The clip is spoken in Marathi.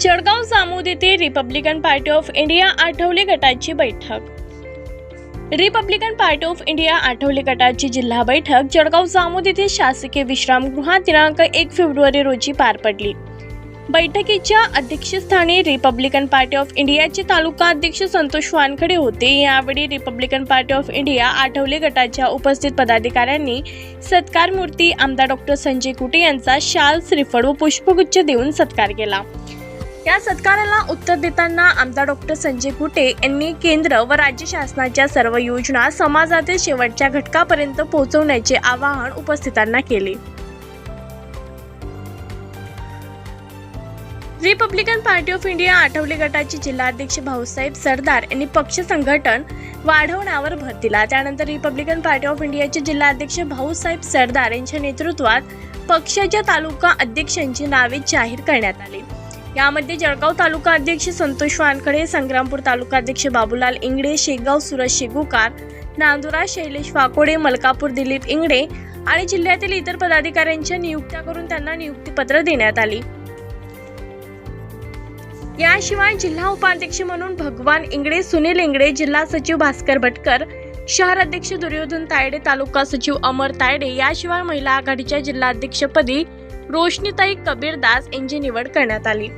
जळगाव जामोद येथे Republican party of India Athawale गटाची बैठक. Republican party of India Athawale गटाची जिल्हा बैठक जळगाव जामोद येथे शासकीय विश्रामगृहात दिनांक एक फेब्रुवारी रोजी पार पडली. बैठकीच्या अध्यक्षस्थानी रिपब्लिकन पार्टी ऑफ इंडियाचे तालुका अध्यक्ष संतोष वानखडे होते. यावेळी Republican party of India Athawale गटाच्या उपस्थित पदाधिकाऱ्यांनी सत्कार मूर्ती आमदार डॉक्टर संजय कुटे यांचा शाल श्रीफळ व पुष्पगुच्छ देऊन सत्कार केला. या सत्काराला उत्तर देताना आमदार डॉक्टर संजय कुटे यांनी केंद्र व राज्य शासनाच्या सर्व योजना समाजातील शेवटच्या घटकापर्यंत पोहोचवण्याचे आवाहन उपस्थितांना केले. Republican party of India Athawale गटाचे जिल्हाध्यक्ष भाऊसाहेब सरदार यांनी पक्ष संघटन वाढवण्यावर भर दिला. त्यानंतर रिपब्लिकन पार्टी ऑफ इंडियाचे जिल्हाध्यक्ष भाऊसाहेब सरदार यांच्या नेतृत्वात पक्षाच्या तालुका अध्यक्षांची नावे जाहीर करण्यात आली. यामध्ये जळगाव तालुका अध्यक्ष संतोष वानखडे संग्रामपूर तालुका अध्यक्ष बाबूलाल इंगडे शेगाव सुरज शेगुकार नांदुरा शैलेश वाकोडे मलकापूर दिलीप इंगडे आणि जिल्ह्यातील इतर पदाधिकाऱ्यांच्या नियुक्त्या करून त्यांना नियुक्तीपत्र देण्यात आली. याशिवाय जिल्हा उपाध्यक्ष म्हणून भगवान इंगडे सुनील इंगडे जिल्हा सचिव भास्कर भटकर शहर अध्यक्ष दुर्योधन तायडे तालुका सचिव अमर तायडे याशिवाय महिला आघाडीच्या जिल्हाध्यक्षपदी रोशनीताई कबीरदास यांची निवड करण्यात आली.